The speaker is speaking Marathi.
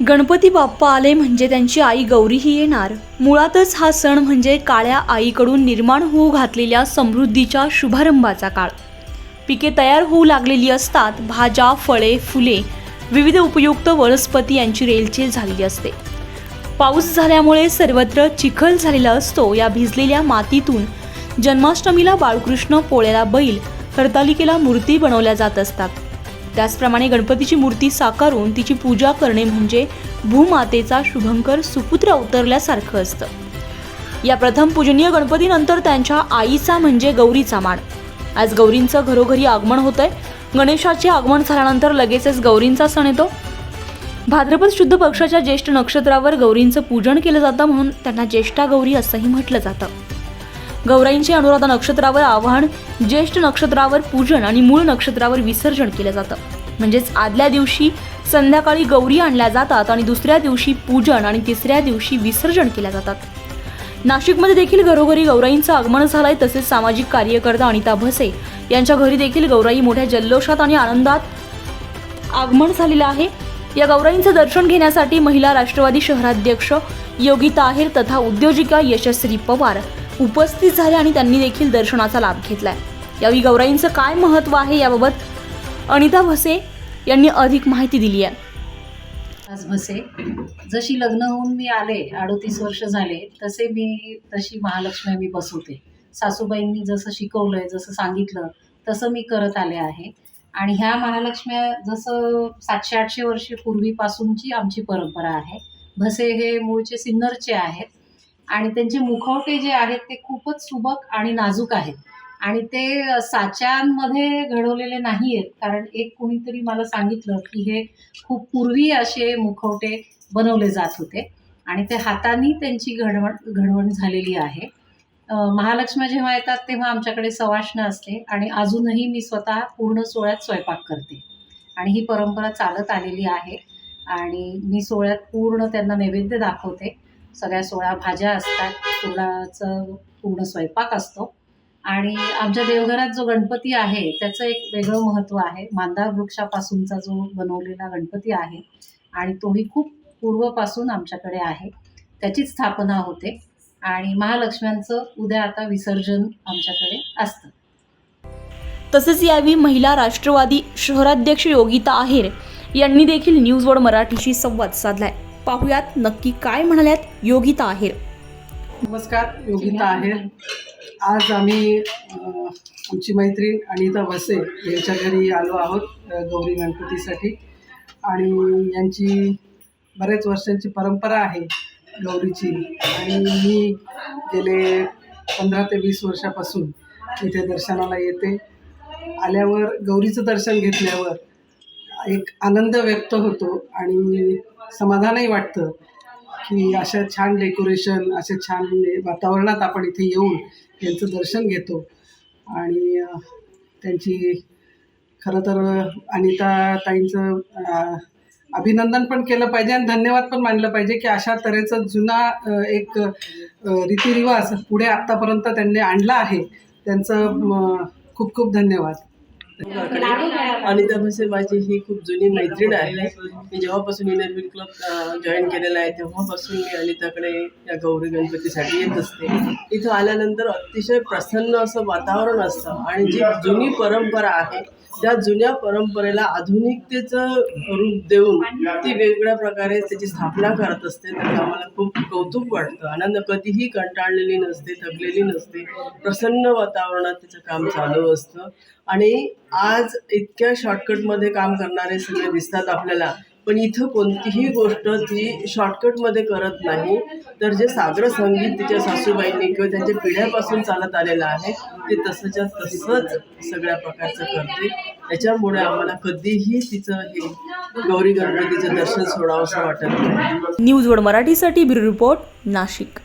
गणपती बाप्पा आले म्हणजे त्यांची आई गौरीही येणार. मुळातच हा सण म्हणजे काळ्या आईकडून निर्माण होऊ घातलेल्या समृद्धीच्या शुभारंभाचा काळ. पिके तयार होऊ लागलेली असतात भाज्या फळे फुले विविध उपयुक्त वनस्पती यांची रेलचेल झालेली असते. पाऊस झाल्यामुळे सर्वत्र चिखल झालेला असतो. या भिजलेल्या मातीतून जन्माष्टमीला बाळकृष्ण पोळ्याला बैल हरतालिकेला मूर्ती बनवल्या जात असतात. त्याचप्रमाणे गणपतीची मूर्ती साकारून तिची पूजा करणे म्हणजे भूमातेचा शुभंकर सुपुत्र अवतरल्यासारखं असतं. या प्रथम पूजनीय गणपतीनंतर त्यांच्या आईचा म्हणजे गौरीचा मान. आज गौरींचं घरोघरी आगमन होतंय. गणेशाचे आगमन झाल्यानंतर लगेचच गौरींचा सण येतो. भाद्रपद शुद्ध पक्षाच्या ज्येष्ठ नक्षत्रावर गौरींचं पूजन केलं जातं म्हणून त्यांना ज्येष्ठा गौरी असंही म्हटलं जातं. गौराईंचे अनुराधा नक्षत्रावर आवाहन ज्येष्ठ नक्षत्रावर पूजन आणि मूळ नक्षत्रावर विसर्जन केलं जातं. म्हणजेच आदल्या दिवशी संध्याकाळी गौरी आणल्या जातात आणि दुसऱ्या दिवशी पूजन आणि तिसऱ्या दिवशी विसर्जन केल्या जातात. नाशिकमध्ये देखील घरोघरी गौराईंचं आगमन झालंय तसेच सामाजिक कार्यकर्ता अनिता भसे यांच्या घरी देखील गौराई मोठ्या जल्लोषात आणि आनंदात आगमन झालेलं आहे. या गौराईंचं दर्शन घेण्यासाठी महिला राष्ट्रवादी शहराध्यक्ष योगिता आहेर तथा उद्योजिका यशस्वी पवार उपस्थित झाले आणि त्यांनी देखील दर्शनाचा लाभ घेतलाय. यावेळी गौराईंचं काय महत्त्व आहे याबाबत अनिता भसे यांनी अधिक माहिती दिली आहे. आज जशी लग्न होऊन मी आले अडतीस वर्ष झाले तसे मी तशी महालक्ष्मी मी बसवते. सासूबाईंनी जसं शिकवलंय जसं सांगितलं तसं मी करत आले आहे. आणि ह्या महालक्ष्म्या जसं सातशे आठशे वर्षे पूर्वीपासूनची आमची परंपरा आहे. भसे हे मूळचे सिन्नरचे आहेत. आणि त्यांचे मुखवटे जे आहेत ते खूपच सुबक आणि नाजूक आहेत. आणि ते साच्यांमध्ये घडवलेले नाही आहेत कारण एक कोणीतरी मला सांगितलं की हे खूप पूर्वी असे मुखवटे बनवले जात होते. आणि ते हाताने त्यांची घडवण घडवण झालेली आहे. महालक्ष्मी जेव्हा येतात तेव्हा आमच्याकडे सवाष्ण असते आणि अजूनही मी स्वतः पूर्ण सोहळ्यात स्वयंपाक करते. आणि ही परंपरा चालत आलेली आहे. आणि मी सोहळ्यात पूर्ण त्यांना नैवेद्य दाखवते. सगळ्या सोळा भाज्या असतात पूर्णाचं पूर्ण स्वयंपाक असतो. आणि आमच्या देवघरात जो गणपती आहे त्याचं एक वेगळं महत्त्व आहे. मांदार वृक्षापासूनचा जो बनवलेला गणपती आहे आणि तोही खूप पूर्वपासून आमच्याकडे आहे. त्याचीच स्थापना होते आणि महालक्ष्म्यांचं उद्या आता विसर्जन आमच्याकडे असतं. तसेच यावेळी महिला राष्ट्रवादी शहराध्यक्ष योगिता आहेर यांनी देखील न्यूज वर्ड मराठीशी संवाद साधलाय. पाहुयात नक्की काय म्हणाल्यात योगिता आहेर नमस्कार योगिता आहे आज आम्ही आमची मैत्रीण अनिता वसे यांच्या घरी आलो आहोत गौरी गणपतीसाठी. आणि यांची बरेच वर्षांची परंपरा आहे गौरीची. आणि मी गेले पंधरा ते वीस वर्षापासून इथे दर्शनाला येते. आल्यावर गौरीचं दर्शन घेतल्यावर एक आनंद व्यक्त होतो आणि समाधानही वाटतं की अशा छान डेकोरेशन असे छान वातावरणात आपण इथे येऊन यांचं दर्शन घेतो. आणि त्यांची खरं तर अनिता ताईंचं अभिनंदन पण केलं पाहिजे आणि धन्यवाद पण मानलं पाहिजे की अशा तऱ्हेचा जुना एक रीतिरिवाज पुढे आत्तापर्यंत त्यांनी आणला आहे. त्यांचं खूप खूप धन्यवाद. अनिता भसे माझी ही खूप जुनी मैत्रीण आहे. मी जेव्हापासून इनरविल क्लब जॉईन केलेला आहे तेव्हापासून मी अनिताकडे या गौरी गणपतीसाठी येत असते. इथं आल्यानंतर अतिशय प्रसन्न असं वातावरण असतं. आणि जी जुनी परंपरा आहे त्या जुन्या परंपरेला आधुनिकतेचं रूप देऊन ती वेगवेगळ्या प्रकारे त्याची स्थापना करत असते तर आम्हाला खूप कौतुक वाटतं. आनंद कधीही कंटाळलेली नसते थकलेली नसते. प्रसन्न वातावरणात तिचं काम चालू असतं. आणि आज इतक्या शॉर्टकटमध्ये काम करणारे सगळे दिसतात आपल्याला पण इथं कोणतीही गोष्ट ती शॉर्टकटमध्ये करत नाही. तर जे सागर संगीत तिच्या सासूबाईंनी किंवा त्यांच्या पिढ्यापासून चालत आलेलं आहे ते तसंच्या तसंच सगळ्या प्रकारचं करते. त्याच्यामुळे आम्हाला कधीही तिचं हे गौरी गणपतीचं दर्शन सोडावंसं वाटत नाही. न्यूज वन मराठीसाठी ब्युरो रिपोर्ट नाशिक.